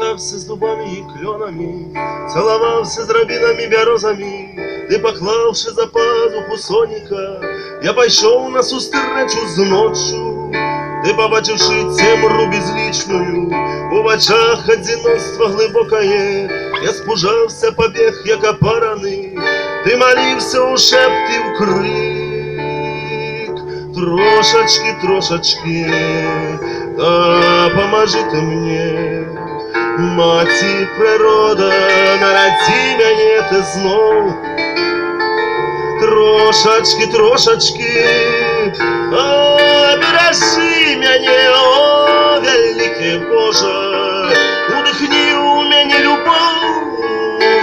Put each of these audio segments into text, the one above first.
шептався з дубами і кльонами, цілувався з рабінами бярозами, ти поклавши за пазуху соніка, я пойшов на сустречу з ночу, ти побачивши темру безлічную, у очах одиночство глибокое, я спужався, побіг, як опараний, ти молився у шепті в крик, трошечки, трошечки, та поможите мне, маті природа, народи мене ти знов, трошечки, трошечки, обережи мене, о, великий Боже, удихни у мене любов,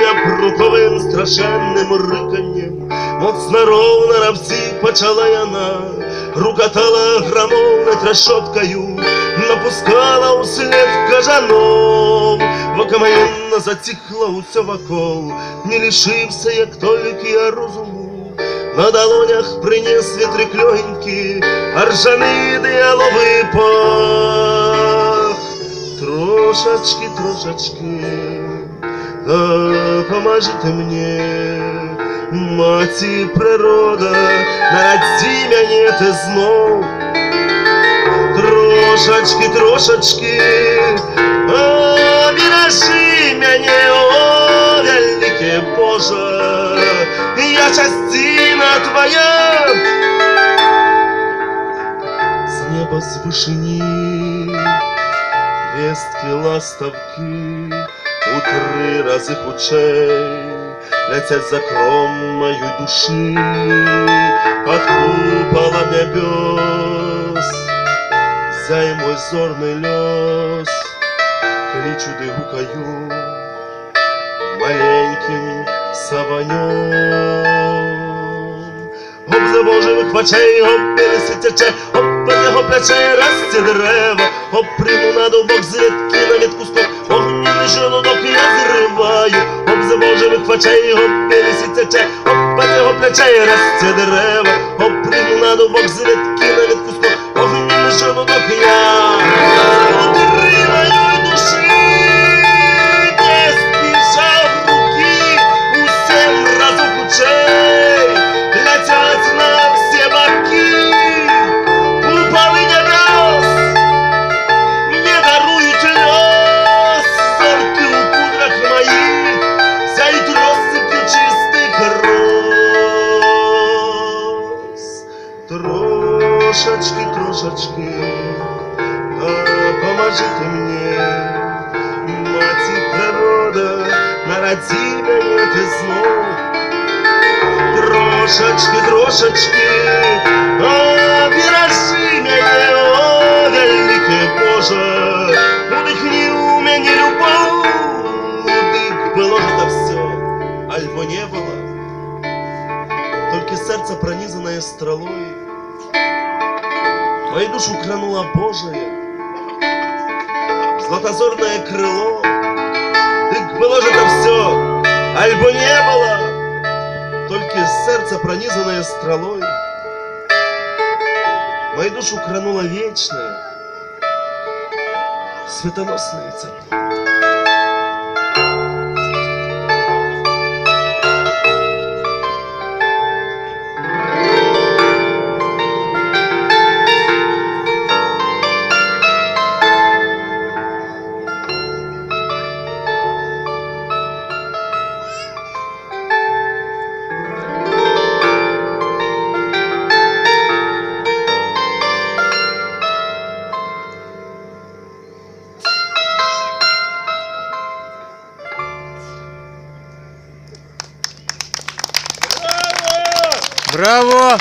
я бруковим страшенним риканням, моцно ровно на всіх почала яна, рукотала громовно трешоткою, напускала услед кажанов, Вокаменно затихло усе вокол, не лишився, як тільки я розуму. На долонях приніс вітрик легенький, а ржаний діаловий пах. Трошечки, трошечки, да поможите мне, маті природа, народи мене ти знов. Трошечки, трошечки, обережи мене, о, великий Боже, я частина твоя. З неба з вишині вестки ластовки у три рази хучей летять за кром мою души под куполом небес. Зяй мой зорний льос, кличу де гукаю маленьким саваньом. Гоп за божевих очей, гоп білиси тече, гоп без його плече, расті дерева, гоп приму на дубок, звідки на від кусток, огнівний жолудок я зриваю, гоп за божевих очей, гоп білиси тече, гоп без його плече, расті дерева, гоп приму на дубок, звідки на від кусток, chama campeão. Трошечки, да поможите мне, маті природа, народи мене ти знов. Трошечки, трошечки, обережи мене, о, великий Боже, удихни у мене любов, дых было это все, альбо не было, только сердце пронизанное стрелой, мою душу кранула Божия, златозорное крыло, дых было же это все, альбо не было, только сердце, пронизанное стрелой, мою душу кранула вечная, светоносная цепь. Браво!